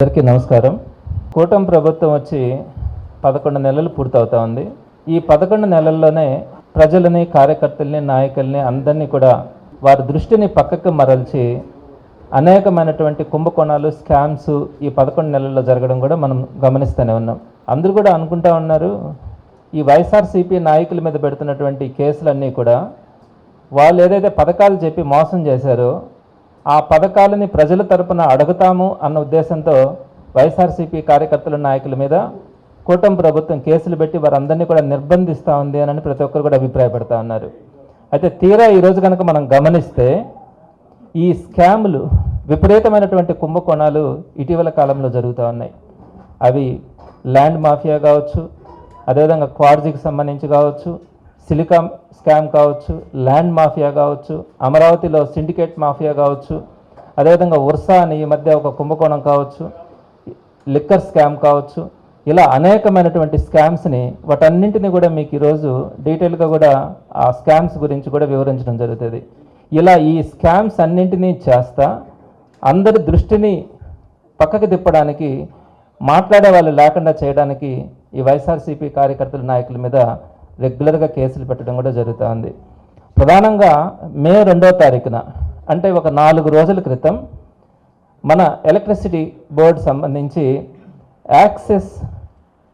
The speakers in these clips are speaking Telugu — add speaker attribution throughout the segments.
Speaker 1: అందరికీ నమస్కారం. కూటమి ప్రభుత్వం వచ్చి పదకొండు నెలలు పూర్తవుతా ఉంది. ఈ పదకొండు నెలల్లోనే ప్రజలని కార్యకర్తల్ని నాయకుల్ని అందరినీ కూడా వారి దృష్టిని పక్కకు మరల్చి అనేకమైనటువంటి కుంభకోణాలు స్కామ్స్ ఈ పదకొండు నెలల్లో జరగడం కూడా మనం గమనిస్తూనే ఉన్నాం. అందరూ కూడా అనుకుంటా ఉన్నారు ఈ వైఎస్ఆర్సీపీ నాయకుల మీద పెడుతున్నటువంటి కేసులన్నీ కూడా వాళ్ళు ఏదైతే పథకాలు చెప్పి మోసం చేశారో ఆ పథకాలని ప్రజల తరపున అడుగుతాము అన్న ఉద్దేశంతో వైఎస్ఆర్సీపీ కార్యకర్తల నాయకుల మీద కూటమి ప్రభుత్వం కేసులు పెట్టి వారందరినీ కూడా నిర్బంధిస్తూ ఉంది అని ప్రతి ఒక్కరు కూడా అభిప్రాయపడతా ఉన్నారు. అయితే తీరా ఈరోజు కనుక మనం గమనిస్తే ఈ స్కాములు విపరీతమైనటువంటి కుంభకోణాలు ఇటీవల కాలంలో జరుగుతూ ఉన్నాయి. అవి ల్యాండ్ మాఫియా కావచ్చు అదేవిధంగా క్వార్జీకి సంబంధించి కావచ్చు సిలికామ్ స్కామ్ కావచ్చు ల్యాండ్ మాఫియా కావచ్చు అమరావతిలో సిండికేట్ మాఫియా కావచ్చు అదేవిధంగా ఉర్సా అని ఈ మధ్య ఒక కుంభకోణం కావచ్చు లిక్కర్ స్కామ్ కావచ్చు ఇలా అనేకమైనటువంటి స్కామ్స్ని వాటన్నింటినీ కూడా మీకు ఈరోజు డీటెయిల్గా కూడా ఆ స్కామ్స్ గురించి కూడా వివరించడం జరుగుతుంది. ఇలా ఈ స్కామ్స్ అన్నింటినీ చేస్తా అందరి దృష్టిని పక్కకు తిప్పడానికి మాట్లాడే వాళ్ళు లేకుండా చేయడానికి ఈ వైఎస్ఆర్సీపీ కార్యకర్తల నాయకుల మీద రెగ్యులర్గా కేసులు పెట్టడం కూడా జరుగుతుంది. ప్రధానంగా మే రెండో తారీఖున అంటే ఒక నాలుగు రోజుల క్రితం మన ఎలక్ట్రిసిటీ బోర్డు సంబంధించి యాక్సెస్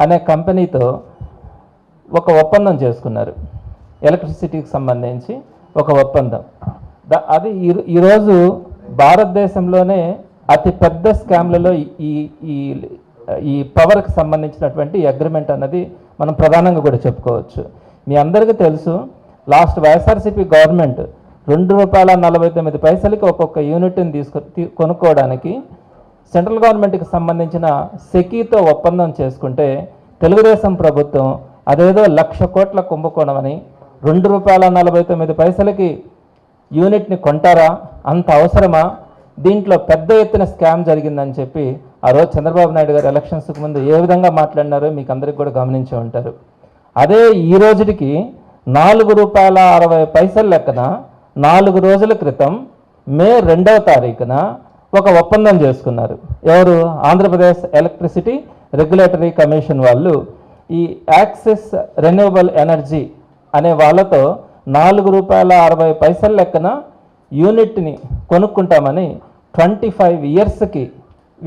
Speaker 1: అనే కంపెనీతో ఒక ఒప్పందం చేసుకున్నారు. ఎలక్ట్రిసిటీకి సంబంధించి ఒక ఒప్పందం. ద- అది ఈ- ఈరోజు భారతదేశంలోనే అతి పెద్ద స్కామ్లలో ఈ ఈ ఈ పవర్కి సంబంధించినటువంటి అగ్రిమెంట్ అన్నది మనం ప్రధానంగా కూడా చెప్పుకోవచ్చు. మీ అందరికీ తెలుసు లాస్ట్ వైఎస్ఆర్సీపీ గవర్నమెంట్ రెండు రూపాయల నలభై తొమ్మిది పైసలకి ఒక్కొక్క యూనిట్ని తీసుకు కొనుక్కోవడానికి సెంట్రల్ గవర్నమెంట్కి సంబంధించిన సెకీతో ఒప్పందం చేసుకుంటే తెలుగుదేశం ప్రభుత్వం అదేదో లక్ష కోట్ల కుంభకోణం అని రెండు రూపాయల నలభై తొమ్మిది పైసలకి యూనిట్ని కొంటారా? అంత అవసరమా? దీంట్లో పెద్ద ఎత్తున స్కామ్ జరిగిందని చెప్పి ఆ రోజు చంద్రబాబు నాయుడు గారు ఎలక్షన్స్కి ముందు ఏ విధంగా మాట్లాడినారో మీకు అందరికీ కూడా గమనించి ఉంటారు. అదే ఈ రోజుకి నాలుగు రూపాయల అరవై పైసల లెక్కన నాలుగు రోజుల క్రితం మే రెండవ తారీఖున ఒక ఒప్పందం చేసుకున్నారు. ఎవరు? ఆంధ్రప్రదేశ్ ఎలక్ట్రిసిటీ రెగ్యులేటరీ కమిషన్ వాళ్ళు. ఈ యాక్సెస్ రెన్యూవబుల్ ఎనర్జీ అనే వాళ్ళతో నాలుగు రూపాయల అరవై పైసల లెక్కన యూనిట్ని కొనుక్కుంటామని ట్వంటీ ఫైవ్ ఇయర్స్కి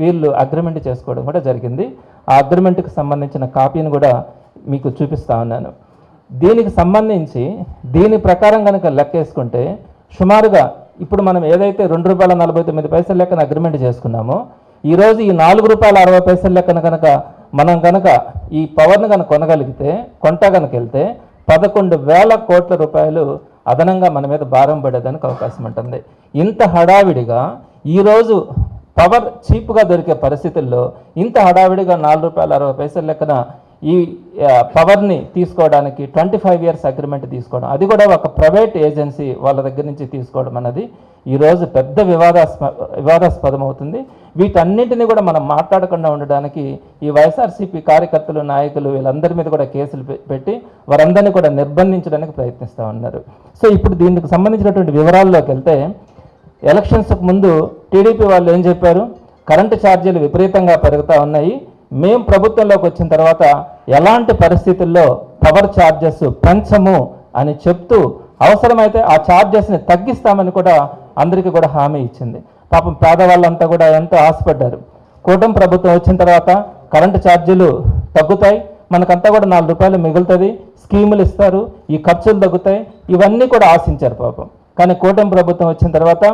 Speaker 1: వీళ్ళు అగ్రిమెంట్ చేసుకోవడం కూడా జరిగింది. ఆ అగ్రిమెంట్కి సంబంధించిన కాపీని కూడా మీకు చూపిస్తా ఉన్నాను. దీనికి సంబంధించి దీని ప్రకారం కనుక లెక్కేసుకుంటే సుమారుగా ఇప్పుడు మనం ఏదైతే రెండు రూపాయల నలభై తొమ్మిది పైసల లెక్కన అగ్రిమెంట్ చేసుకున్నామో ఈరోజు ఈ నాలుగు రూపాయల అరవై పైసల లెక్కన కనుక మనం కనుక ఈ పవర్ను కనుక కొనగలిగితే కొంట కనుక వెళ్తే పదకొండు వేల కోట్ల రూపాయలు అదనంగా మన మీద భారం పడేదానికి అవకాశం ఉంటుంది. ఇంత హడావిడిగా ఈరోజు పవర్ చీప్గా దొరికే పరిస్థితుల్లో ఇంత హడావిడిగా నాలుగు రూపాయల అరవై పైసల లెక్కన ఈ పవర్ని తీసుకోవడానికి ట్వంటీ ఫైవ్ ఇయర్స్ అగ్రిమెంట్ తీసుకోవడం. అది కూడా ఒక ప్రైవేట్ ఏజెన్సీ వాళ్ళ దగ్గర నుంచి తీసుకోవడం అన్నది ఈరోజు పెద్ద వివాదాస్ప వివాదాస్పదం అవుతుంది. వీటన్నింటినీ కూడా మనం మాట్లాడకుండా ఉండడానికి ఈ వైఎస్ఆర్సీపీ కార్యకర్తలు నాయకులు వీళ్ళందరి మీద కూడా కేసులు పె- పెట్టి వారందరినీ కూడా నిర్బంధించడానికి ప్రయత్నిస్తూ ఉన్నారు. సో ఇప్పుడు దీనికి సంబంధించినటువంటి వివరాల్లోకి వెళ్తే ఎలక్షన్స్కి ముందు టీడీపీ వాళ్ళు ఏం చెప్పారు? కరెంటు ఛార్జీలు విపరీతంగా పెరుగుతూ ఉన్నాయి. మేము ప్రభుత్వంలోకి వచ్చిన తర్వాత ఎలాంటి పరిస్థితుల్లో పవర్ ఛార్జెస్ పెంచము అని చెప్తూ అవసరమైతే ఆ ఛార్జెస్ని తగ్గిస్తామని కూడా అందరికీ కూడా హామీ ఇచ్చింది. పాపం పేదవాళ్ళంతా కూడా ఎంతో ఆశపడ్డారు. కూటమి ప్రభుత్వం వచ్చిన తర్వాత కరెంటు ఛార్జీలు తగ్గుతాయి. మనకంతా కూడా నాలుగు రూపాయలు మిగులుతుంది. స్కీములు ఇస్తారు. ఈ ఖర్చులు తగ్గుతాయి. ఇవన్నీ కూడా ఆశించారు పాపం. కానీ కూటమి ప్రభుత్వం వచ్చిన తర్వాత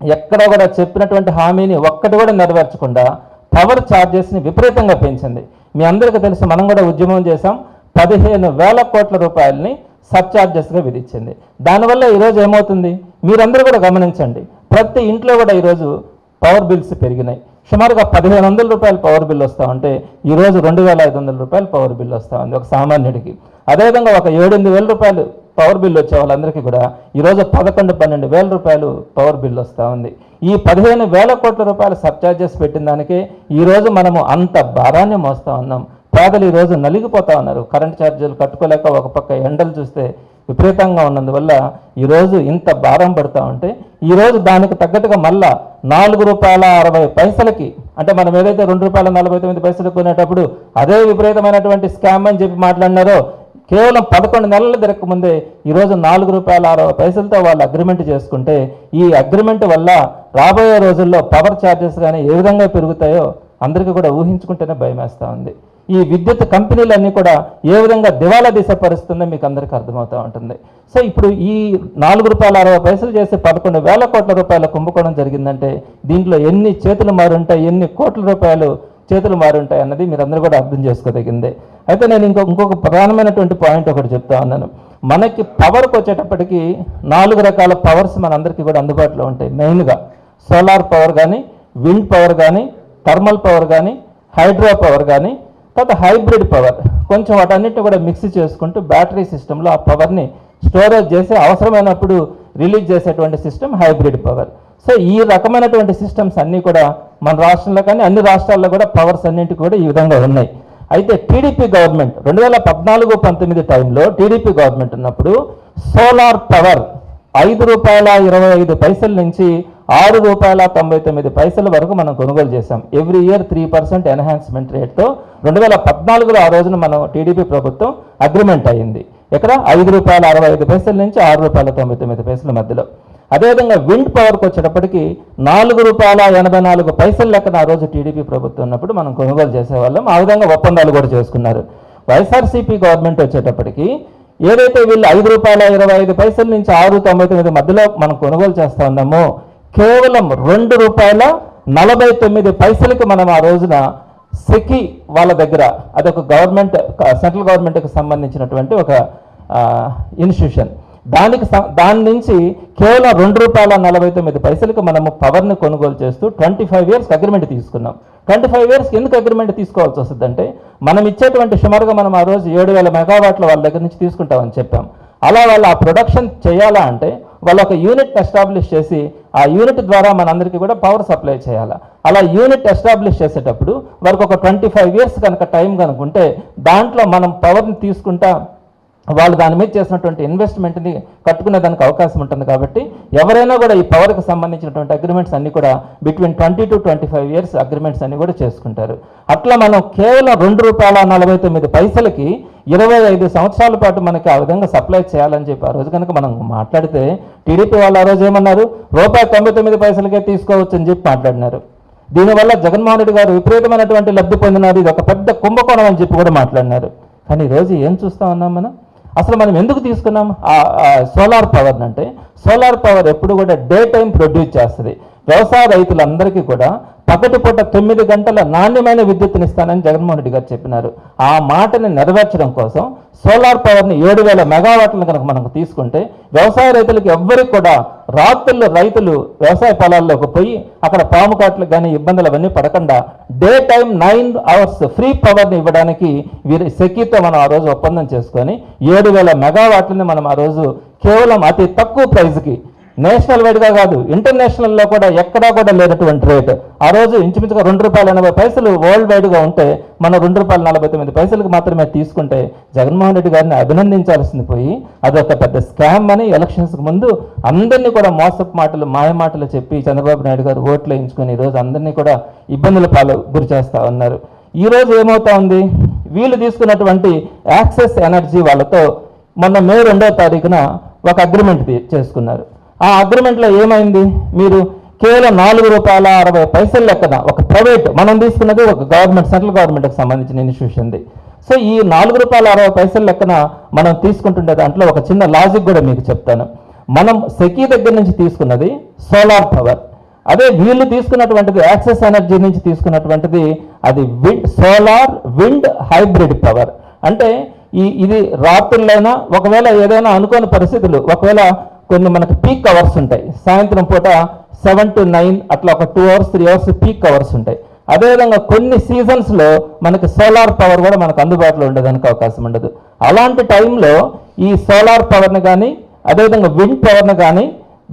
Speaker 1: ఎక్కడ కూడా చెప్పినటువంటి హామీని ఒక్కటి కూడా నెరవేర్చకుండా పవర్ ఛార్జెస్ని విపరీతంగా పెంచింది. మీ అందరికీ తెలుసు మనం కూడా ఉద్యమం చేశాం. పదిహేను వేల కోట్ల రూపాయలని సబ్ ఛార్జెస్గా విధించింది. దానివల్ల ఈరోజు ఏమవుతుంది? మీరందరూ కూడా గమనించండి. ప్రతి ఇంట్లో కూడా ఈరోజు పవర్ బిల్స్ పెరిగినాయి. సుమారుగా పదిహేను వందల రూపాయలు పవర్ బిల్ వస్తూ ఉంటే ఈరోజు రెండు వేల ఐదు వందల రూపాయలు పవర్ బిల్ వస్తూ ఉంది ఒక సామాన్యుడికి. అదేవిధంగా ఒక ఏడెనిమిది వేల రూపాయలు పవర్ బిల్ వచ్చే వాళ్ళందరికీ కూడా ఈరోజు పదకొండు పన్నెండు వేల రూపాయలు పవర్ బిల్ వస్తూ ఉంది. ఈ పదిహేను వేల కోట్ల రూపాయల సబ్ ఛార్జెస్ పెట్టిన దానికే ఈరోజు మనము అంత భారాన్ని మోస్తూ ఉన్నాం. పేదలు ఈరోజు నలిగిపోతా ఉన్నారు. కరెంట్ ఛార్జీలు కట్టుకోలేక ఒక పక్క ఎండలు చూస్తే విపరీతంగా ఉన్నందువల్ల ఈరోజు ఇంత భారం పడుతూ ఉంటే ఈరోజు దానికి తగ్గట్టుగా మళ్ళా నాలుగు రూపాయల అరవై పైసలకి అంటే మనం ఏదైతే రెండు రూపాయల నలభై తొమ్మిది పైసలు కొనేటప్పుడు అదే విపరీతమైనటువంటి స్కామ్ అని చెప్పి మాట్లాడినారో కేవలం పదకొండు నెలలు తిరగక ముందే ఈరోజు నాలుగు రూపాయల అరవై పైసలతో వాళ్ళు అగ్రిమెంట్ చేసుకుంటే ఈ అగ్రిమెంట్ వల్ల రాబోయే రోజుల్లో పవర్ ఛార్జెస్ కానీ ఏ విధంగా పెరుగుతాయో అందరికీ కూడా ఊహించుకుంటేనే భయమేస్తూ ఉంది. ఈ విద్యుత్ కంపెనీలన్నీ కూడా ఏ విధంగా దివాలా దిశ పరుస్తుందో మీకు అందరికీ అర్థమవుతూ ఉంటుంది. సో ఇప్పుడు ఈ నాలుగు రూపాయల అరవై పైసలు చేసి పదకొండు వేల కోట్ల రూపాయల కుంభకోణం జరిగిందంటే దీంట్లో ఎన్ని చేతులు మారుంటాయి ఎన్ని కోట్ల రూపాయలు చేతులు మారుంటాయి అన్నది మీరందరూ కూడా అర్థం చేసుకోదగిందే. అయితే నేను ఇంకొక ఇంకొక ప్రధానమైనటువంటి పాయింట్ ఒకటి చెప్తా ఉన్నాను. మనకి పవర్కి వచ్చేటప్పటికి నాలుగు రకాల పవర్స్ మనందరికీ కూడా అందుబాటులో ఉంటాయి. మెయిన్గా సోలార్ పవర్ కానీ విండ్ పవర్ కానీ థర్మల్ పవర్ కానీ హైడ్రో పవర్ కానీ తర్వాత హైబ్రిడ్ పవర్ కొంచెం వాటన్నిటిని కూడా మిక్స్ చేసుకుంటూ బ్యాటరీ సిస్టంలో ఆ పవర్ని స్టోరేజ్ చేసి అవసరమైనప్పుడు రిలీజ్ చేసేటువంటి సిస్టమ్ హైబ్రిడ్ పవర్ సో ఈ రకమైనటువంటి సిస్టమ్స్ అన్నీ కూడా మన రాష్ట్రంలో కానీ అన్ని రాష్ట్రాల్లో కూడా పవర్స్ అన్నింటికి కూడా ఈ విధంగా ఉన్నాయి. అయితే టీడీపీ గవర్నమెంట్ రెండు వేల పద్నాలుగు పంతొమ్మిది టైంలో టీడీపీ గవర్నమెంట్ ఉన్నప్పుడు సోలార్ పవర్ ఐదు రూపాయల ఇరవై ఐదు పైసల నుంచి ఆరు రూపాయల తొంభై తొమ్మిది పైసల వరకు మనం కొనుగోలు చేశాం. Every year three percent enhancement రేట్తో రెండు వేల పద్నాలుగులో ఆ రోజున మనం టీడీపీ ప్రభుత్వం అగ్రిమెంట్ అయింది. ఇక్కడ ఐదు రూపాయల అరవై ఐదు పైసల నుంచి ఆరు రూపాయల తొంభై తొమ్మిది పైసల మధ్యలో. అదేవిధంగా విండ్ పవర్కి వచ్చేటప్పటికి నాలుగు రూపాయల ఎనభై నాలుగు పైసలు లెక్కన ఆ రోజు టీడీపీ ప్రభుత్వం ఉన్నప్పుడు మనం కొనుగోలు చేసేవాళ్ళం. ఆ విధంగా ఒప్పందాలు కూడా చేసుకున్నారు. వైఎస్ఆర్సీపీ గవర్నమెంట్ వచ్చేటప్పటికి ఏదైతే వీళ్ళు ఐదు రూపాయల ఇరవై ఐదు పైసల నుంచి ఆరు తొంభై తొమ్మిది మధ్యలో మనం కొనుగోలు చేస్తూ ఉన్నామో కేవలం రెండు రూపాయల నలభై తొమ్మిది పైసలకి మనం ఆ రోజున సెకి వాళ్ళ దగ్గర అదొక గవర్నమెంట్ సెంట్రల్ గవర్నమెంట్కి సంబంధించినటువంటి ఒక ఇన్స్టిట్యూషన్. దానికి దాని నుంచి కేవలం రెండు రూపాయల నలభై తొమ్మిది పైసలకు మనము పవర్ని కొనుగోలు చేస్తూ ట్వంటీ ఫైవ్ ఇయర్స్ అగ్రిమెంట్ తీసుకున్నాం. ట్వంటీ ఫైవ్ ఇయర్స్కి ఎందుకు అగ్రిమెంట్ తీసుకోవాల్సి వస్తుందంటే మనం ఇచ్చేటువంటి సుమారుగా మనం ఆ రోజు ఏడు వేల మెగావాట్ల వాళ్ళ దగ్గర నుంచి తీసుకుంటామని చెప్పాం. అలా వాళ్ళు ఆ ప్రొడక్షన్ చేయాలా అంటే వాళ్ళు ఒక యూనిట్ ఎస్టాబ్లిష్ చేసి ఆ యూనిట్ ద్వారా మనందరికీ కూడా పవర్ సప్లై చేయాలి. అలా యూనిట్ ఎస్టాబ్లిష్ చేసేటప్పుడు వారికి ఒక ట్వంటీ ఫైవ్ ఇయర్స్ కనుక టైం కనుకుంటే దాంట్లో మనం పవర్ని తీసుకుంటా వాళ్ళు దాని మీద చేసినటువంటి ఇన్వెస్ట్మెంట్ని కట్టుకునే దానికి అవకాశం ఉంటుంది కాబట్టి ఎవరైనా కూడా ఈ పవర్కి సంబంధించినటువంటి అగ్రిమెంట్స్ అన్ని కూడా between twenty to twenty five years agreements అన్ని కూడా చేసుకుంటారు. అట్లా మనం కేవలం రెండు రూపాయల నలభై తొమ్మిది పైసలకి ఇరవై ఐదు సంవత్సరాల పాటు మనకి ఆ విధంగా సప్లై చేయాలని చెప్పి ఆ రోజు కనుక మనం మాట్లాడితే టీడీపీ వాళ్ళు ఆ రోజు ఏమన్నారు? రూపాయి తొంభై తొమ్మిది పైసలకే తీసుకోవచ్చు అని చెప్పి మాట్లాడినారు. దీనివల్ల జగన్మోహన్ రెడ్డి గారు విపరీతమైనటువంటి లబ్ధి పొందినారు. ఇది ఒక పెద్ద కుంభకోణం అని చెప్పి కూడా మాట్లాడినారు. కానీ ఈరోజు ఏం చూస్తా ఉన్నాం మనం? అసలు మనం ఎందుకు తీసుకున్నాం? సోలార్ పవర్ని అంటే సోలార్ పవర్ ఎప్పుడు కూడా డే టైం ప్రొడ్యూస్ చేస్తుంది. వ్యవసాయ రైతులందరికీ కూడా పగటిపూట తొమ్మిది గంటల నాణ్యమైన విద్యుత్తుని ఇస్తానని జగన్మోహన్ రెడ్డి గారు చెప్పినారు. ఆ మాటని నెరవేర్చడం కోసం సోలార్ పవర్ని ఏడు వేల మెగావాట్లను కనుక మనకు తీసుకుంటే వ్యవసాయ రైతులకు ఎవ్వరికి కూడా రాత్రుల్లో రైతులు వ్యవసాయ పొలాల్లోకి పోయి అక్కడ పాము కాట్లు కానీ ఇబ్బందులు అవన్నీ పడకుండా day time nine hours free పవర్ని ఇవ్వడానికి వీరి సెకీతో మనం ఆ రోజు ఒప్పందం చేసుకొని ఏడు వేల మెగావాట్లని మనం ఆ రోజు కేవలం అతి తక్కువ ప్రైజ్కి నేషనల్ వైడ్గా కాదు ఇంటర్నేషనల్లో కూడా ఎక్కడా కూడా లేనటువంటి రేటు. ఆ రోజు ఇంచుమించుగా రెండు రూపాయల ఎనభై పైసలు వరల్డ్ వైడ్గా ఉంటే మనం రెండు రూపాయల నలభై తొమ్మిది పైసలకు మాత్రమే తీసుకుంటే జగన్మోహన్ రెడ్డి గారిని అభినందించాల్సింది పోయి అదొక పెద్ద స్కామ్ అని ఎలక్షన్స్కి ముందు అందరినీ కూడా మోసపు మాటలు మాయ మాటలు చెప్పి చంద్రబాబు నాయుడు గారు ఓట్లు వేయించుకొని ఈరోజు అందరినీ కూడా ఇబ్బందుల పాలు గురి చేస్తూ ఉన్నారు. ఈరోజు ఏమవుతా ఉంది? వీళ్ళు తీసుకున్నటువంటి యాక్సెస్ ఎనర్జీ వాళ్ళతో మొన్న మే రెండో తారీఖున ఒక అగ్రిమెంట్ చేసుకున్నారు. ఆ అగ్రిమెంట్లో ఏమైంది? మీరు కేవలం నాలుగు రూపాయల అరవై పైసల లెక్కన ఒక ప్రైవేట్ మనం తీసుకున్నది ఒక గవర్నమెంట్ సెంట్రల్ గవర్నమెంట్కి సంబంధించిన ఇన్స్టిట్యూషన్ది సో ఈ నాలుగు రూపాయల అరవై పైసల లెక్కన మనం తీసుకుంటుండే దాంట్లో ఒక చిన్న లాజిక్ కూడా మీకు చెప్తాను. మనం సెకీ దగ్గర నుంచి తీసుకున్నది సోలార్ పవర్ అదే వీళ్ళు తీసుకున్నటువంటిది యాక్సెస్ ఎనర్జీ నుంచి తీసుకున్నటువంటిది అది wind solar wind hybrid power అంటే ఈ ఇది రాత్రులైనా ఒకవేళ ఏదైనా అనుకోని పరిస్థితులు ఒకవేళ కొన్ని మనకి పీక్ అవర్స్ ఉంటాయి. సాయంత్రం పూట సెవెన్ టు నైన్ అట్లా ఒక two hours three hours peak hours ఉంటాయి. అదేవిధంగా కొన్ని సీజన్స్లో మనకి సోలార్ పవర్ కూడా మనకు అందుబాటులో ఉండేదానికి అవకాశం ఉండదు. అలాంటి టైంలో ఈ సోలార్ పవర్ని కానీ అదేవిధంగా విండ్ పవర్ని కానీ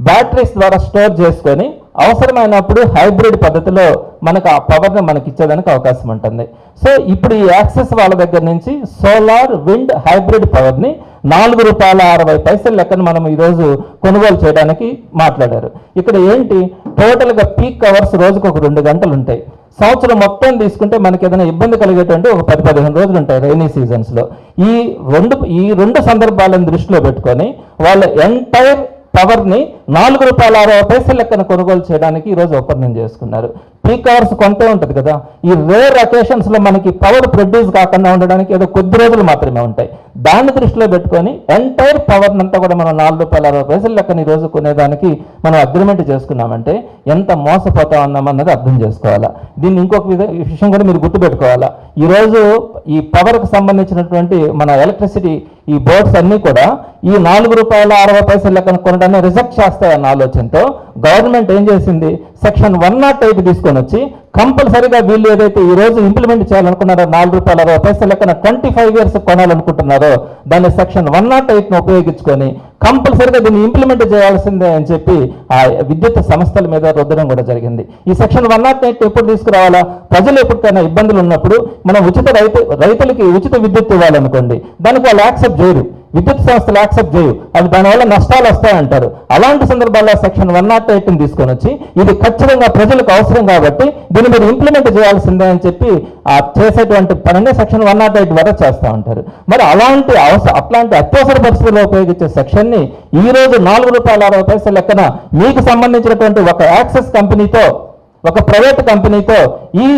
Speaker 1: బ్యాటరీస్ ద్వారా స్టోర్ చేసుకొని అవసరమైనప్పుడు హైబ్రిడ్ పద్ధతిలో మనకు ఆ పవర్ని మనకి ఇచ్చేదానికి అవకాశం ఉంటుంది. సో ఇప్పుడు ఈ యాక్సెస్ వాళ్ళ దగ్గర నుంచి సోలార్ విండ్ హైబ్రిడ్ పవర్ని నాలుగు రూపాయల అరవై పైసల లెక్కన మనం ఈరోజు కొనుగోలు చేయడానికి మాట్లాడారు. ఇక్కడ ఏంటి? టోటల్గా పీక్ అవర్స్ రోజుకు ఒక రెండు గంటలు ఉంటాయి సంవత్సరం మొత్తం తీసుకుంటే మనకి ఏదైనా ఇబ్బంది కలిగేటువంటి ఒక పది పదిహేను రోజులు ఉంటాయి రైనీ సీజన్స్లో ఈ రెండు ఈ రెండు సందర్భాలను దృష్టిలో పెట్టుకొని వాళ్ళ ఎంటైర్ పవర్ని నాలుగు రూపాయల అరవై పైసల లెక్కన కొనుగోలు చేయడానికి ఈరోజు ఒప్పందం చేసుకున్నారు. పీక్ అవర్స్ కొంతే ఉంటుంది కదా. ఈ రేర్ అకేషన్స్లో మనకి పవర్ ప్రొడ్యూస్ కాకుండా ఉండడానికి ఏదో కొద్ది రోజులు మాత్రమే ఉంటాయి. దాన్ని దృష్టిలో పెట్టుకొని ఎంటైర్ పవర్నంతా కూడా మనం నాలుగు రూపాయల అరవై పైసలు లెక్కని రోజు కొనేదానికి మనం అగ్రిమెంట్ చేసుకున్నామంటే ఎంత మోసపోతా ఉన్నామన్నది అర్థం చేసుకోవాలా. దీన్ని ఇంకొక విషయం కూడా మీరు గుర్తుపెట్టుకోవాలా. ఈరోజు ఈ పవర్కి సంబంధించినటువంటి మన ఎలక్ట్రిసిటీ ఈ బోర్డ్స్ అన్నీ కూడా ఈ నాలుగు రూపాయల అరవై పైసల లెక్కన కొనడాన్ని రిజెక్ట్ చేస్తాయన్న ఆలోచనతో గవర్నమెంట్ ఏం చేసింది? సెక్షన్ వన్ నాట్ ఎయిట్ తీసుకొని వచ్చి కంపల్సరీగా వీళ్ళు ఏదైతే ఈ రోజు ఇంప్లిమెంట్ చేయాలనుకున్నారో నాలుగు రూపాయల అరవై పైసలు లెక్కన ట్వంటీ ఫైవ్ ఇయర్స్ కొనాలనుకుంటున్నారో దాన్ని సెక్షన్ వన్ నాట్ ఎయిట్ను ఉపయోగించుకొని కంపల్సరీగా దీన్ని ఇంప్లిమెంట్ చేయాల్సిందే అని చెప్పి ఆ విద్యుత్ సంస్థల మీద రుద్దడం కూడా జరిగింది. ఈ సెక్షన్ వన్ నాట్ ఎయిట్ ఎప్పుడు తీసుకురావాలా? ప్రజలు ఎప్పటికైనా ఇబ్బందులు ఉన్నప్పుడు మనం ఉచిత రైతు రైతులకి ఉచిత విద్యుత్ ఇవ్వాలనుకోండి దానికి వాళ్ళు యాక్సెప్ట్ చేయరు. విద్యుత్ సంస్థలు యాక్సెప్ట్ చేయు అది దానివల్ల నష్టాలు వస్తాయంటారు. అలాంటి సందర్భాల్లో సెక్షన్ వన్ నాట్ ఎయిట్ని తీసుకొని వచ్చి ఇది ఖచ్చితంగా ప్రజలకు అవసరం కాబట్టి దీన్ని మీరు ఇంప్లిమెంట్ చేయాల్సిందే అని చెప్పి ఆ చేసేటువంటి పనిని సెక్షన్ వన్ నాట్ ఎయిట్ వరకు చేస్తూ ఉంటారు. మరి అలాంటి అవసరం అట్లాంటి అత్యవసర పరిస్థితుల్లో ఉపయోగించే సెక్షన్ని ఈ రోజు నాలుగు రూపాయల అరవై పైసల లెక్కన మీకు సంబంధించినటువంటి ఒక యాక్సెస్ కంపెనీతో ఒక ప్రైవేట్ కంపెనీతో ఈ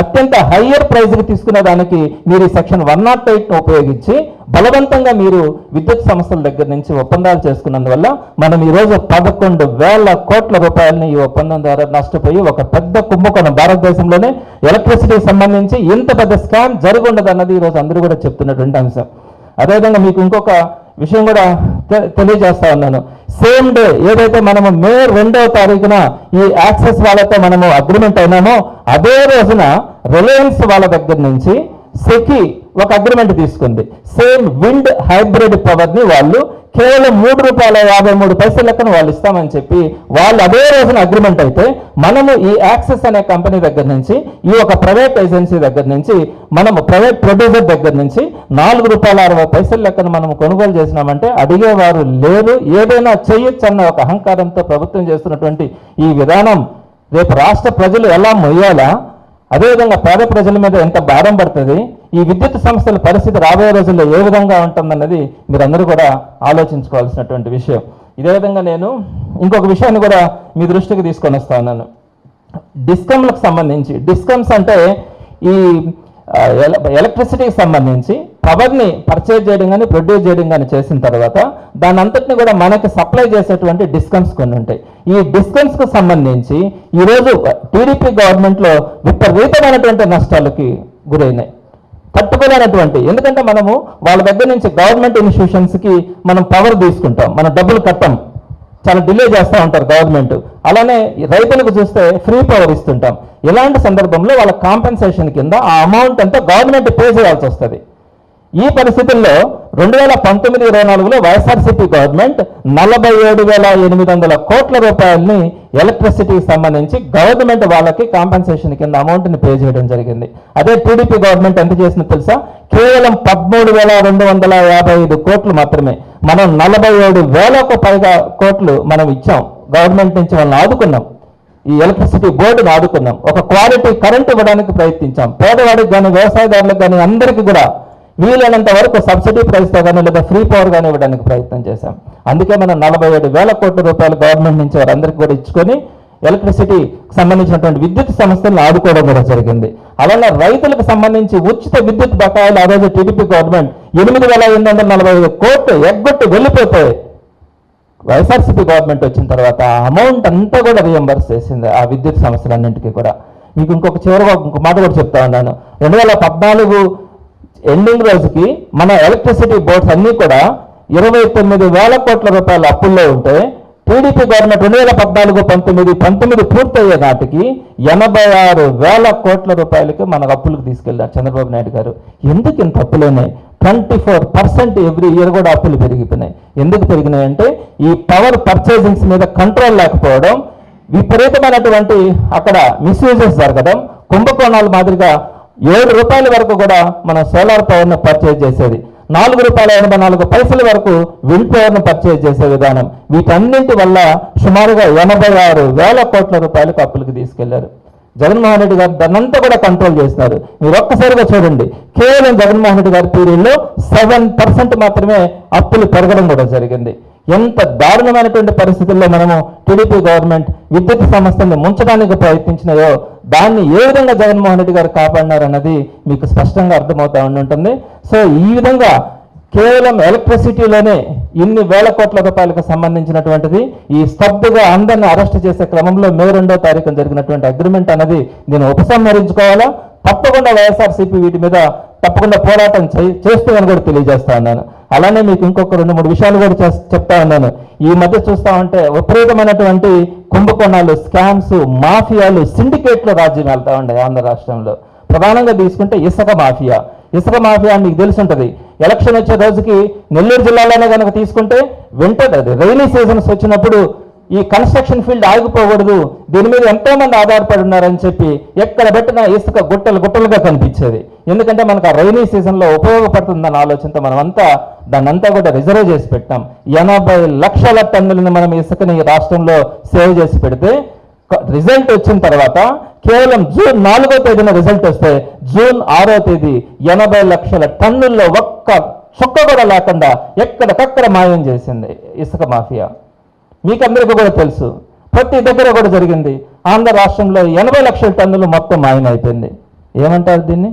Speaker 1: అత్యంత హయ్యర్ ప్రైజ్కి తీసుకునే దానికి మీరు ఈ సెక్షన్ వన్ నాట్ ఎయిట్ను ఉపయోగించి బలవంతంగా మీరు విద్యుత్ సంస్థల దగ్గర నుంచి ఒప్పందాలు చేసుకున్నందువల్ల మనం ఈరోజు పదకొండు వేల కోట్ల రూపాయలని ఈ ఒప్పందం ద్వారా నష్టపోయి ఒక పెద్ద కుంభకోణం భారతదేశంలోనే ఎలక్ట్రిసిటీ సంబంధించి ఇంత పెద్ద స్కామ్ జరిగి అన్నది ఈరోజు అందరూ కూడా చెప్తున్నటువంటి అంశం. అదేవిధంగా మీకు ఇంకొక విషయం కూడా తె- తెలియజేస్తా ఉన్నాను. సేమ్ డే ఏదైతే మనము మే రెండవ తారీఖున ఈ యాక్సెస్ వాళ్ళతో మనము అగ్రిమెంట్ అయినామో అదే రోజున రిలయన్స్ వాళ్ళ దగ్గర నుంచి సెకి ఒక అగ్రిమెంట్ తీసుకుంది. సేమ్ విండ్ హైబ్రిడ్ పవర్ని వాళ్ళు కేవలం మూడు రూపాయల యాభై మూడు పైసల లెక్కన వాళ్ళు ఇస్తామని చెప్పి వాళ్ళు అదే రోజున అగ్రిమెంట్ అయితే మనము ఈ యాక్సెస్ అనే కంపెనీ దగ్గర నుంచి ఈ ఒక ప్రైవేట్ ఏజెన్సీ దగ్గర నుంచి మనము ప్రైవేట్ ప్రొడ్యూసర్ దగ్గర నుంచి నాలుగు రూపాయల అరవై పైసల లెక్కన మనం కొనుగోలు చేసినామంటే అడిగేవారు లేరు. ఏదైనా చేయొచ్చు అన్న ఒక అహంకారంతో ప్రభుత్వం చేస్తున్నటువంటి ఈ విధానం రేపు రాష్ట్ర ప్రజలు ఎలా మొయ్యాలా? అదేవిధంగా పేద ప్రజల మీద ఎంత భారం పడుతుంది? ఈ విద్యుత్ సంస్థల పరిస్థితి రాబోయే రోజుల్లో ఏ విధంగా ఉంటుందన్నది మీరందరూ కూడా ఆలోచించుకోవాల్సినటువంటి విషయం. ఇదే విధంగా నేను ఇంకొక విషయాన్ని కూడా మీ దృష్టికి తీసుకొని వస్తా ఉన్నాను. డిస్కమ్లకు సంబంధించి డిస్కమ్స్ అంటే ఈ ఎల- ఎలక్ట్రిసిటీకి సంబంధించి పవర్ని పర్చేజ్ చేయడం కానీ ప్రొడ్యూస్ చేయడం కానీ చేసిన తర్వాత దాని అంతటిని కూడా మనకి సప్లై చేసేటువంటి డిస్కమ్స్ కొన్ని ఉంటాయి. ఈ డిస్కమ్స్కు సంబంధించి ఈరోజు టీడీపీ గవర్నమెంట్లో విపరీతమైనటువంటి నష్టాలకి గురైనాయి. తట్టుకోలేనటువంటి. ఎందుకంటే మనము వాళ్ళ దగ్గర నుంచి గవర్నమెంట్ ఇన్స్టిట్యూషన్స్కి మనం పవర్ తీసుకుంటాం. మన డబ్బులు కట్టాం. చాలా డిలే చేస్తూ ఉంటారు గవర్నమెంట్ అలానే రైతులకు చూస్తే ఫ్రీ పవర్ ఇస్తుంటాం. ఇలాంటి సందర్భంలో వాళ్ళ కాంపెన్సేషన్ కింద ఆ అమౌంట్ అంతా గవర్నమెంట్ పే చేయాల్సి వస్తుంది. ఈ పరిస్థితుల్లో రెండు వేల పంతొమ్మిది ఇరవై నాలుగులో వైఎస్ఆర్సీపీ గవర్నమెంట్ నలభై ఏడు వేల ఎనిమిది వందల కోట్ల రూపాయలని ఎలక్ట్రిసిటీకి సంబంధించి గవర్నమెంట్ వాళ్ళకి కాంపెన్సేషన్ కింద అమౌంట్ని పే చేయడం జరిగింది. అదే టీడీపీ గవర్నమెంట్ ఎంత చేసిందో తెలుసా? కేవలం పదమూడు వేల రెండు వందల యాభై ఐదు కోట్లు మాత్రమే. మనం నలభై ఏడు వేలకు పైగా కోట్లు మనం ఇచ్చాం. గవర్నమెంట్ నుంచి వాళ్ళని ఆదుకున్నాం. ఈ ఎలక్ట్రిసిటీ బోర్డును ఆదుకున్నాం. ఒక క్వాలిటీ కరెంట్ ఇవ్వడానికి ప్రయత్నించాం. పేదవాడికి కానీ వ్యవసాయదారులకు కానీ అందరికీ కూడా వీలైనంత వరకు సబ్సిడీ ప్రైస్తో కానీ లేదా ఫ్రీ పవర్ కానీ ఇవ్వడానికి ప్రయత్నం చేశాం. అందుకే మనం నలభై ఏడు వేల కోట్ల రూపాయలు గవర్నమెంట్ నుంచి వారందరికీ కూడా ఇచ్చుకొని ఎలక్ట్రిసిటీ సంబంధించినటువంటి విద్యుత్ సంస్థలను ఆదుకోవడం కూడా జరిగింది. అలానే రైతులకు సంబంధించి ఉచిత విద్యుత్ బకాయిలు ఆ రోజు టీడీపీ గవర్నమెంట్ ఎనిమిది వేల ఎనిమిది వందల నలభై ఐదు కోట్లు ఎగ్గొట్టి వెళ్ళిపోతాయి వైఎస్ఆర్సీపీ గవర్నమెంట్ వచ్చిన తర్వాత అమౌంట్ అంతా కూడా రియంబర్స్ చేసింది ఆ విద్యుత్ సంస్థలన్నింటికీ కూడా. మీకు ఇంకొక చివరిగా ఇంకొక మాట కూడా చెప్తా ఉన్నాను. రెండు వేల పద్నాలుగు ఎండింగ్ రోజుకి మన ఎలక్ట్రిసిటీ బోర్డ్స్ అన్నీ కూడా ఇరవై తొమ్మిది వేల కోట్ల రూపాయల అప్పుల్లో ఉంటే టీడీపీ గవర్నమెంట్ రెండు వేల పద్నాలుగు పంతొమ్మిది పంతొమ్మిది పూర్తయ్యే నాటికి ఎనభై ఆరు వేల కోట్ల రూపాయలకి మన అప్పులకు తీసుకెళ్ళారు చంద్రబాబు నాయుడు గారు. ఎందుకు ఇంత అప్పులోనే? Twenty four percent every year కూడా అప్పులు పెరిగిపోయినాయి. ఎందుకు పెరిగినాయి అంటే ఈ పవర్ పర్చేజింగ్స్ మీద కంట్రోల్ లేకపోవడం విపరీతమైనటువంటి అక్కడ మిస్యూజెస్ జరగడం కుంభకోణాల మాదిరిగా ఏడు రూపాయల వరకు కూడా మనం సోలార్ పవర్ను పర్చేజ్ చేసేది. నాలుగు రూపాయల ఎనభై నాలుగు పైసల వరకు విల్ పవర్ను పర్చేజ్ చేసే విధానం. వీటన్నింటి వల్ల సుమారుగా ఎనభై ఆరు వేల కోట్ల రూపాయలకు అప్పులకు తీసుకెళ్ళారు. జగన్మోహన్ రెడ్డి గారు దాన్నంతా కూడా కంట్రోల్ చేస్తున్నారు. మీరు ఒక్కసారిగా చూడండి. కేవలం జగన్మోహన్ రెడ్డి గారి పీరియడ్లో సెవెన్ పర్సెంట్ మాత్రమే అప్పులు పెరగడం కూడా జరిగింది. ఎంత దారుణమైనటువంటి పరిస్థితుల్లో మనము టీడీపీ గవర్నమెంట్ విద్యుత్ సంస్థల్ని ముంచడానికి ప్రయత్నించినాయో దాన్ని ఏ విధంగా జగన్మోహన్ రెడ్డి గారు కాపాడినారన్నది మీకు స్పష్టంగా అర్థమవుతా ఉంటుంది సో ఈ విధంగా కేవలం ఎలక్ట్రిసిటీలోనే ఇన్ని వేల కోట్ల రూపాయలకు సంబంధించినటువంటిది ఈ స్తబ్దుగా అందరిని అరెస్ట్ చేసే క్రమంలో మే రెండో తారీఖున జరిగినటువంటి అగ్రిమెంట్ అన్నది నేను ఉపసంహరించుకోవాలా? తప్పకుండా వైఎస్ఆర్సీపీ వీటి మీద తప్పకుండా పోరాటం చే- అని కూడా తెలియజేస్తా ఉన్నాను. అలానే మీకు ఇంకొక రెండు మూడు విషయాలు కూడా చెప్తా ఉన్నాను. ఈ మధ్య చూస్తా ఉంటే విపరీతమైనటువంటి కుంభకోణాలు స్కామ్స్ మాఫియాలు సిండికేట్లు రాజ్యం వెళ్తా ఉండే ఆంధ్ర రాష్ట్రంలో. ప్రధానంగా తీసుకుంటే ఇసుక మాఫియా. ఇసుక మాఫియా మీకు తెలిసి ఉంటుంది ఎలక్షన్ వచ్చే రోజుకి నెల్లూరు జిల్లాలోనే కనుక తీసుకుంటే వెంటనే రైనీ సీజన్స్ వచ్చినప్పుడు ఈ కన్స్ట్రక్షన్ ఫీల్డ్ ఆగిపోకూడదు. దీని మీద ఎంతో మంది ఆధారపడి ఉన్నారని చెప్పి ఎక్కడ పెట్టినా ఇసుక గుట్టలు గుట్టలుగా కనిపించేది. ఎందుకంటే మనకు ఆ రైనీ సీజన్లో ఉపయోగపడుతుందన్న ఆలోచనతో మనం అంతా దాన్ని అంతా కూడా రిజర్వ్ చేసి పెట్టాం. ఎనభై లక్షల టన్నులను మనం ఇసుకని రాష్ట్రంలో సేవ్ చేసి పెడితే రిజల్ట్ వచ్చిన తర్వాత కేవలం జూన్ నాలుగో తేదీన రిజల్ట్ వస్తే జూన్ ఆరో తేదీ ఎనభై లక్షల టన్నుల్లో ఒక్క చుక్క కూడా లేకుండా ఎక్కడికక్కడ మాయం చేసింది ఇసుక మాఫియా. మీకందరికీ కూడా తెలుసు. ప్రతి దగ్గర కూడా జరిగింది. ఆంధ్ర రాష్ట్రంలో ఎనభై లక్షల టన్నులు మొత్తం మాయమైపోయింది. ఏమంటారు దీన్ని?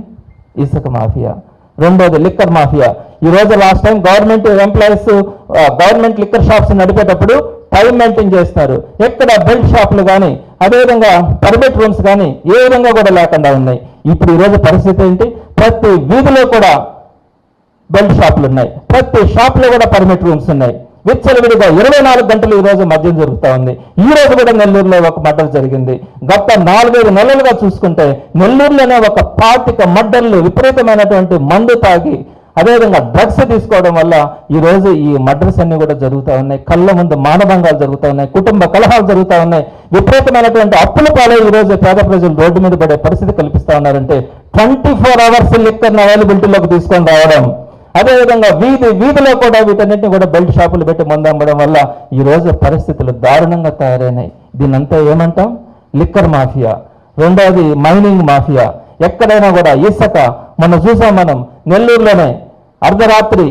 Speaker 1: ఇసుక మాఫియా. రెండోది లిక్కర్ మాఫియా. ఈ రోజు last time government employees government liquor shops నడిపేటప్పుడు టైం మెయింటైన్ చేస్తారు. ఎక్కడ బెల్ట్ షాపులు కానీ అదేవిధంగా పర్మిట్ రూమ్స్ కానీ ఏ విధంగా కూడా లేకుండా ఉన్నాయి. ఇప్పుడు ఈరోజు పరిస్థితి ఏంటి? ప్రతి వీధిలో కూడా బెల్ట్ షాపులు ఉన్నాయి. ప్రతి షాప్లో కూడా పర్మిట్ రూమ్స్ ఉన్నాయి. విచ్చలవిడిగా ఇరవై నాలుగు గంటలు ఈ రోజు మద్యం జరుగుతూ ఉంది. ఈ రోజు కూడా నెల్లూరులో ఒక మర్డర్ జరిగింది. గత నాలుగైదు నెలలుగా చూసుకుంటే నెల్లూరులోనే ఒక పాతిక మర్డర్లు విపరీతమైనటువంటి మందు తాగి అదేవిధంగా డ్రగ్స్ తీసుకోవడం వల్ల ఈరోజు ఈ మర్డర్స్ అన్ని కూడా జరుగుతూ ఉన్నాయి. కళ్ళ ముందు మానభంగాలు జరుగుతూ ఉన్నాయి. కుటుంబ కలహాలు జరుగుతూ ఉన్నాయి. విపరీతమైనటువంటి అప్పుల పాలే ఈ రోజు పేద ప్రజలు రోడ్డు మీద పడే పరిస్థితి కల్పిస్తా ఉన్నారంటే ట్వంటీ ఫోర్ అవర్స్ లిక్కర్ని అవైలబిలిటీలోకి తీసుకొని రావడం అదేవిధంగా వీధి వీధిలో కూడా వీటన్నిటిని కూడా బెల్ట్ షాపులు పెట్టి మందు అమ్మడం వల్ల ఈ రోజు పరిస్థితులు దారుణంగా తయారైనాయి. దీనంతా ఏమంటాం? Liquor mafia. రెండవది మైనింగ్ మాఫియా. ఎక్కడైనా కూడా ఇసుక. మనం చూసాం మనం నెల్లూరులోనే అర్ధరాత్రి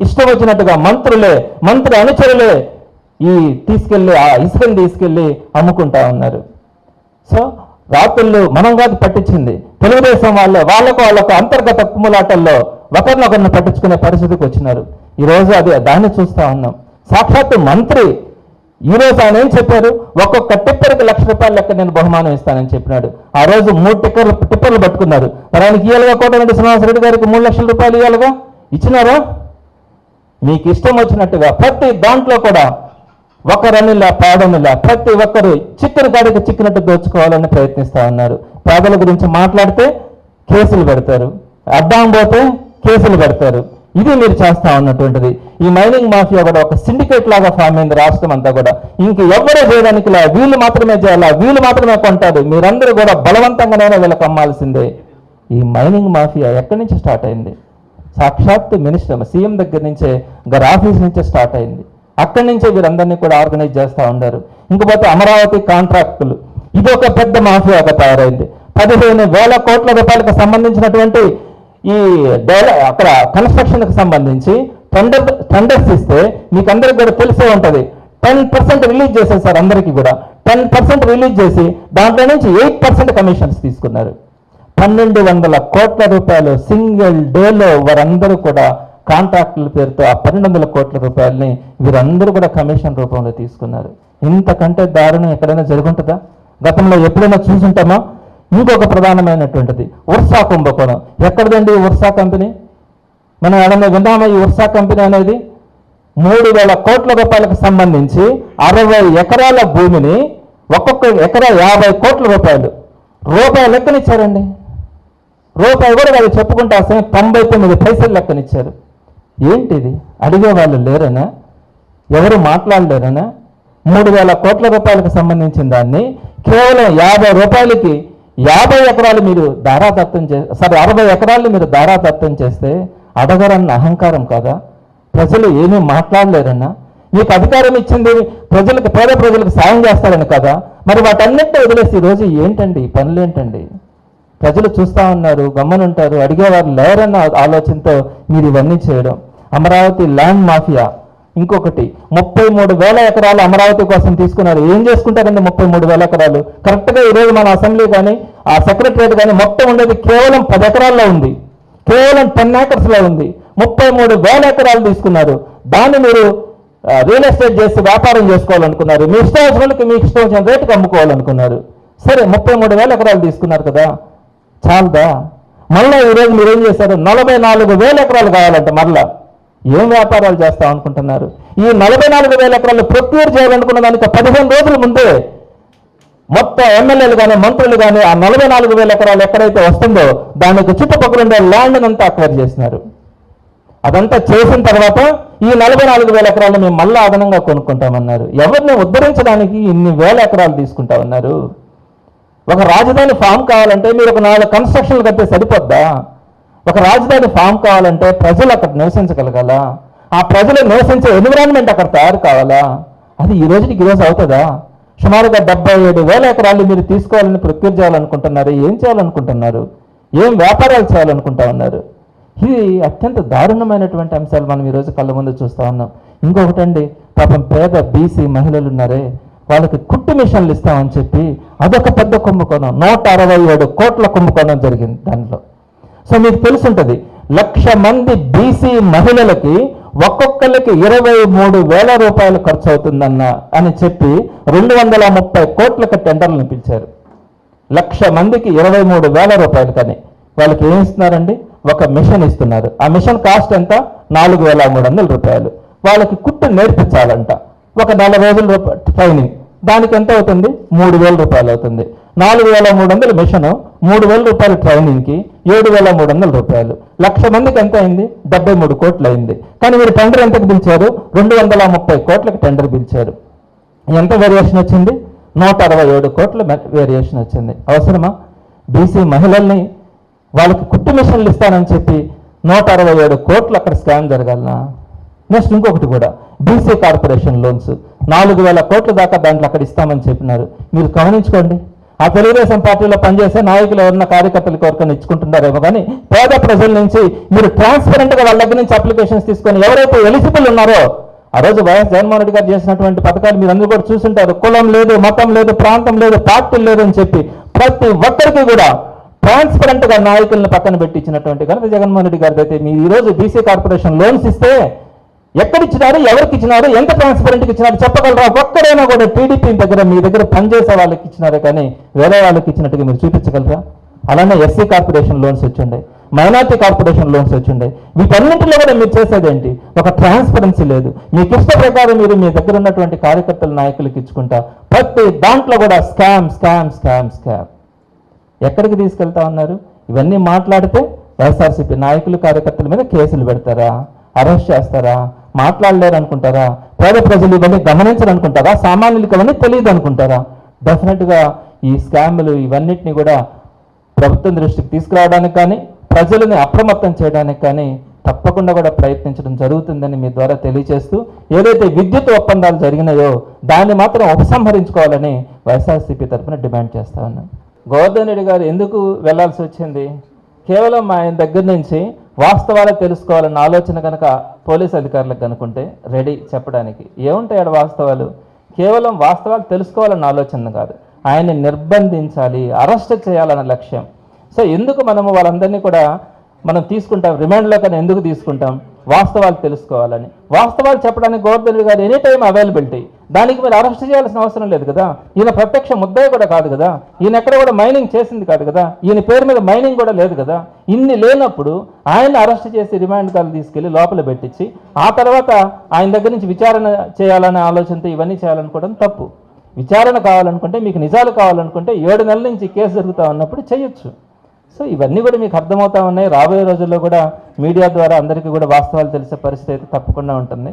Speaker 1: ఇష్టం వచ్చినట్టుగా మంత్రులే మంత్రి అనుచరులే ఈ తీసుకెళ్ళి ఆ ఇసుకని తీసుకెళ్ళి అమ్ముకుంటా ఉన్నారు. సో రాత్రులు మనం కాదు పట్టించింది. తెలుగుదేశం వాళ్ళే వాళ్ళకు వాళ్ళకు అంతర్గత కుమ్ములాటల్లో ఒకరినొకరిని పట్టించుకునే పరిస్థితికి వచ్చినారు. ఈ రోజు అది దాన్ని చూస్తా ఉన్నాం. సాక్షాత్తు మంత్రి ఈరోజు ఆయన ఏం చెప్పారు? ఒక్కొక్క టిప్పర్కి లక్ష రూపాయల లెక్క నేను బహుమానం ఇస్తానని చెప్పినాడు. ఆ రోజు మూడు టిక్కర్లు టిప్పర్లు పట్టుకున్నారు. మరి ఆయనకి ఇయ్యాలిగా కోటరెడ్డి శ్రీనివాసరెడ్డి గారికి మూడు లక్షల రూపాయలు ఇవ్వాలిగా ఇచ్చినారా? మీకు ఇష్టం వచ్చినట్టుగా ప్రతి దాంట్లో కూడా ఒకరనిలా పాడనిలా ప్రతి ఒక్కరు చిక్కని కాడికి చిక్కినట్టు దోచుకోవాలని ప్రయత్నిస్తా ఉన్నారు. పేదల గురించి మాట్లాడితే కేసులు పెడతారు. అడ్డాం పోతే కేసులు పెడతారు. ఇది మీరు చేస్తా ఉన్నటువంటిది. ఈ మైనింగ్ మాఫియా కూడా ఒక సిండికేట్ లాగా ఫామ్ అయింది రాష్ట్రం అంతా కూడా. ఇంక ఎవరో చేయడానికి లే వీళ్ళు మాత్రమే చేయాలా? వీళ్ళు మాత్రమే కొంటారు. మీరందరూ కూడా బలవంతంగానే వీళ్ళకి అమ్మాల్సిందే. ఈ మైనింగ్ మాఫియా ఎక్కడి నుంచి స్టార్ట్ అయింది? సాక్షాత్ మినిస్టర్ సీఎం దగ్గర నుంచే గారి ఆఫీస్ నుంచే స్టార్ట్ అయింది. అక్కడి నుంచే వీరందరినీ కూడా ఆర్గనైజ్ చేస్తూ ఉన్నారు. ఇంకపోతే అమరావతి కాంట్రాక్టులు. ఇది ఒక పెద్ద మాఫియాగా తయారైంది. పదిహేను వేల కోట్ల రూపాయలకు సంబంధించినటువంటి ఈ అక్కడ కన్స్ట్రక్షన్కి సంబంధించి టెండర్ టెండర్స్ ఇస్తే మీకు అందరికి కూడా తెలిసే ఉంటుంది. టెన్ పర్సెంట్ రిలీజ్ చేసేసారు అందరికీ కూడా. టెన్ పర్సెంట్ రిలీజ్ చేసి దాంట్లో నుంచి ఎయిట్ పర్సెంట్ కమిషన్స్ తీసుకున్నారు. పన్నెండు వందల కోట్ల రూపాయలు సింగిల్ డేలో వారందరూ కూడా కాంట్రాక్టుల పేరుతో ఆ పన్నెండు వందల కోట్ల రూపాయలని వీరందరూ కూడా కమిషన్ రూపంలో తీసుకున్నారు. ఇంతకంటే దారుణం ఎక్కడైనా జరుగుంటుందా గతంలో ఎప్పుడైనా చూసుంటామా? ఇంకొక ప్రధానమైనటువంటిది ఉర్సా కుంభకోణం. ఎక్కడదండి ఈ ఉర్సా కంపెనీ? మనం ఏడన్నా విన్నామా ఈ ఉర్సా కంపెనీ అనేది మూడు వేల కోట్ల రూపాయలకు సంబంధించి అరవై ఎకరాల భూమిని ఒక్కొక్క ఎకరా యాభై కోట్ల రూపాయలు. రూపాయి లెక్కనిచ్చారండి. రూపాయి కూడా వాళ్ళు చెప్పుకుంటే అసలు తొంభై తొమ్మిది పైసలు లెక్కనిచ్చారు. ఏంటిది? అడిగే వాళ్ళు లేరనా? ఎవరు మాట్లాడలేరనా? మూడు వేల కోట్ల రూపాయలకు సంబంధించిన దాన్ని కేవలం యాభై రూపాయలకి యాభై ఎకరాలు మీరు దారాదత్తం చే సరే అరవై ఎకరాలు మీరు దారాదత్తం చేస్తే అడగరన్న అహంకారం కాదా? ప్రజలు ఏమీ మాట్లాడలేరన్నా? మీకు అధికారం ఇచ్చింది ప్రజలకు పేద ప్రజలకు సాయం చేస్తారని కదా? మరి వాటన్నిటిని వదిలేసి ఈరోజు ఏంటండి? ఈ పనులు ఏంటండి? ప్రజలు చూస్తా ఉన్నారు గమ్మనుంటారు అడిగేవారు లేరన్న ఆలోచనతో మీరు ఇవన్నీ చేయడం. అమరావతి ల్యాండ్ మాఫియా ఇంకొకటి ముప్పై మూడు వేల ఎకరాలు అమరావతి కోసం తీసుకున్నారు. ఏం చేసుకుంటారండి ముప్పై మూడు వేల ఎకరాలు? కరెక్ట్గా ఈరోజు మన అసెంబ్లీ కానీ ఆ సెక్రటరియట్ కానీ మొత్తం ఉండేది కేవలం పది ఎకరాల్లో ఉంది. కేవలం టెన్ ఏకర్స్లో ఉంది. ముప్పై మూడు వేల ఎకరాలు తీసుకున్నారు. దాన్ని మీరు రియల్ ఎస్టేట్ చేసి వ్యాపారం చేసుకోవాలనుకున్నారు. మీ ఇష్టం వచ్చిన మీ ఇష్టం వచ్చిన రేటుకి అమ్ముకోవాలనుకున్నారు. సరే ముప్పై మూడు వేల ఎకరాలు తీసుకున్నారు కదా. చాలదా? మళ్ళీ ఈరోజు మీరు ఏం చేశారు? నలభై నాలుగు వేల ఎకరాలు కావాలంట మళ్ళీ ఏం వ్యాపారాలు చేస్తాం అనుకుంటున్నారు? ఈ నలభై నాలుగు వేల ఎకరాలు ప్రొక్యూర్ చేయాలనుకున్న దానికి పదిహేను రోజుల ముందే మొత్తం ఎమ్మెల్యేలు కానీ మంత్రులు కానీ ఆ నలభై నాలుగు వేల ఎకరాలు ఎక్కడైతే వస్తుందో దానికి చుట్టుపక్కల ఉండే ల్యాండ్ అంతా అక్వైర్ చేసినారు. అదంతా చేసిన తర్వాత ఈ నలభై నాలుగు వేల ఎకరాలు మేము మళ్ళీ అదనంగా కొనుక్కుంటామన్నారు. ఎవరిని ఉద్ధరించడానికి ఇన్ని వేల ఎకరాలు తీసుకుంటా ఉన్నారు ఒక రాజధాని ఫామ్ కావాలంటే మీరు ఒక నాలుగు కన్స్ట్రక్షన్లు కడితే సరిపోద్దా? ఒక రాజధాని ఫామ్ కావాలంటే ప్రజలు అక్కడ నివసించగలగాల? ఆ ప్రజలు నివసించే ఎన్విరాన్మెంట్ అక్కడ తయారు కావాలా? అది ఈ రోజుకి ఈ రోజు అవుతుందా? సుమారుగా డెబ్బై ఏడు వేల ఎకరాలు మీరు తీసుకోవాలని ప్రొక్యూర్ చేయాలనుకుంటున్నారు. ఏం చేయాలనుకుంటున్నారు? ఏం వ్యాపారాలు చేయాలనుకుంటా ఉన్నారు ఇది అత్యంత దారుణమైనటువంటి అంశాలు మనం ఈరోజు కళ్ళ ముందు చూస్తా ఉన్నాం. ఇంకొకటండి పాపం పేద బీసీ మహిళలు ఉన్నారే వాళ్ళకి కుట్టు మిషన్లు ఇస్తామని చెప్పి అదొక పెద్ద కుంభకోణం. నూట అరవై ఏడు కోట్ల కుంభకోణం జరిగింది దాంట్లో. సో మీకు తెలుసుంటుంది లక్ష మంది బీసీ మహిళలకి ఒక్కొక్కరికి ఇరవై మూడు వేల రూపాయలు ఖర్చు అవుతుందన్న అని చెప్పి రెండు వందల ముప్పై కోట్లకు టెండర్లను పిలిచారు. లక్ష మందికి ఇరవై మూడు వేల రూపాయలు కానీ వాళ్ళకి ఏం ఇస్తున్నారండి? ఒక మిషన్ ఇస్తున్నారు. ఆ మిషన్ కాస్ట్ ఎంత? నాలుగు వేల మూడు వందల రూపాయలు. వాళ్ళకి కుట్టు నేర్పించాలంట. ఒక నెల రోజుల రూపాయ ట్రైనింగ్ దానికి ఎంత అవుతుంది? మూడు వేల రూపాయలు అవుతుంది. నాలుగు వేల మూడు వందల మిషన్ మూడు వేల రూపాయలు ట్రైనింగ్కి ఏడు వేల మూడు వందల రూపాయలు. లక్ష మందికి ఎంత అయింది? డెబ్బై మూడు కోట్లు అయింది. కానీ మీరు టెండర్ ఎంతకు పిలిచారు? రెండు వందల ముప్పై కోట్లకు టెండర్ పిలిచారు. ఎంత వేరియేషన్ వచ్చింది? నూట అరవై ఏడు కోట్ల వేరియేషన్ వచ్చింది. అవసరమా? బీసీ మహిళల్ని వాళ్ళకి కుట్టు మిషన్లు ఇస్తానని చెప్పి నూట అరవై ఏడు కోట్లు అక్కడ స్కామ్ జరగాలనా? నెక్స్ట్ ఇంకొకటి కూడా. BC corporation loans. నాలుగు వేల కోట్ల దాకా దాంట్లో అక్కడ ఇస్తామని చెప్పినారు. మీరు గమనించుకోండి. ఆ తెలుగుదేశం పార్టీలో పనిచేసే నాయకులు ఎవరన్నా కార్యకర్తలకు ఎవరికైనా ఇచ్చుకుంటున్నారేమో కానీ పేద ప్రజల నుంచి మీరు ట్రాన్స్పరెంట్గా వాళ్ళ దగ్గర నుంచి అప్లికేషన్స్ తీసుకొని ఎవరైతే ఎలిజిబుల్ ఉన్నారో ఆ రోజు వైఎస్ జగన్మోహన్ రెడ్డి గారు చేసినటువంటి పథకాలు మీరు అందరూ కూడా చూసుంటారు. కులం లేదు మతం లేదు ప్రాంతం లేదు పార్టీలు లేదు అని చెప్పి ప్రతి ఒక్కరికి కూడా ట్రాన్స్పరెంట్గా నాయకులను పక్కన పెట్టించినటువంటి ఘనత జగన్మోహన్ రెడ్డి గారి అయితే మీరు ఈ రోజు బీసీ కార్పొరేషన్ లోన్స్ ఇస్తే ఎక్కడిచ్చినారు ఎవరికి ఇచ్చినారు ఎంత ట్రాన్స్పరెంట్కి ఇచ్చినారు చెప్పగలరా? ఒక్కడైనా కూడా టీడీపీ దగ్గర మీ దగ్గర పనిచేసే వాళ్ళకి ఇచ్చినారు కానీ వేరే వాళ్ళకి ఇచ్చినట్టుగా మీరు చూపించగలరా? అలానే ఎస్సీ కార్పొరేషన్ లోన్స్ వచ్చిండే మైనార్టీ కార్పొరేషన్ లోన్స్ వచ్చిండే. వీటన్నింటిలో కూడా మీరు చేసేదేంటి ఒక ట్రాన్స్పరెన్సీ లేదు. మీకు ఇష్ట ప్రకారం మీరు మీ దగ్గర ఉన్నటువంటి కార్యకర్తల నాయకులకు ఇచ్చుకుంటా ప్రతి దాంట్లో కూడా స్కామ్ స్కామ్ స్కామ్ స్కామ్ ఎక్కడికి తీసుకెళ్తా ఉన్నారు? ఇవన్నీ మాట్లాడితే వైఎస్ఆర్సీపీ నాయకులు కార్యకర్తల మీద కేసులు పెడతారా? అరెస్ట్ చేస్తారా? మాట్లాడలేరు అనుకుంటారా పేద ప్రజలు ఇవన్నీ గమనించరు అనుకుంటారా సామాన్యులకు ఇవన్నీ తెలియదు అనుకుంటారా డెఫినెట్గా ఈ స్కామ్లు ఇవన్నిటిని కూడా ప్రభుత్వం దృష్టికి తీసుకురావడానికి కానీ ప్రజలని అప్రమత్తం చేయడానికి కానీ తప్పకుండా కూడా ప్రయత్నించడం జరుగుతుందని మీ ద్వారా తెలియజేస్తూ ఏదైతే విద్యుత్ ఒప్పందాలు జరిగినాయో దాన్ని మాత్రం ఉపసంహరించుకోవాలని వైఎస్ఆర్సీపీ తరఫున డిమాండ్ చేస్తా ఉన్నాను గోవర్ధన్ రెడ్డి గారు ఎందుకు వెళ్ళాల్సి వచ్చింది? కేవలం ఆయన దగ్గర నుంచి వాస్తవాలు తెలుసుకోవాలన్న ఆలోచన కనుక పోలీస్ అధికారులకు కనుకుంటే రెడీ చెప్పడానికి. ఏముంటాయి ఆడ వాస్తవాలు? కేవలం వాస్తవాలు తెలుసుకోవాలన్న ఆలోచన కాదు. ఆయన్ని నిర్బంధించాలి అరెస్ట్ చేయాలన్న లక్ష్యం. సో ఎందుకు మనము వాళ్ళందరినీ కూడా మనం తీసుకుంటాం? రిమాండ్లో కానీ ఎందుకు తీసుకుంటాం? వాస్తవాలు తెలుసుకోవాలని. వాస్తవాలు చెప్పడానికి గవర్నమెంట్ గారు ఎనీ టైం అవైలబిలిటీ దానికి మీరు అరెస్ట్ చేయాల్సిన అవసరం లేదు కదా. ఈయన ప్రత్యక్ష ముద్దాయి కూడా కాదు కదా. ఈయన ఎక్కడ కూడా మైనింగ్ చేసింది కాదు కదా. ఈయన పేరు మీద మైనింగ్ కూడా లేదు కదా. ఇన్ని లేనప్పుడు ఆయన అరెస్ట్ చేసి రిమాండ్ కాలు తీసుకెళ్ళి లోపల పెట్టించి ఆ తర్వాత ఆయన దగ్గర నుంచి విచారణ చేయాలనే ఆలోచనతో ఇవన్నీ చేయాలనుకోవడం తప్పు. విచారణ కావాలనుకుంటే మీకు నిజాలు కావాలనుకుంటే ఏడు నెలల నుంచి కేసు జరుగుతూ ఉన్నప్పుడు చేయొచ్చు. సో ఇవన్నీ కూడా మీకు అర్థమవుతా ఉన్నాయి. రాబోయే రోజుల్లో కూడా మీడియా ద్వారా అందరికీ కూడా వాస్తవాలు తెలిసే పరిస్థితి అయితే తప్పకుండా ఉంటుంది.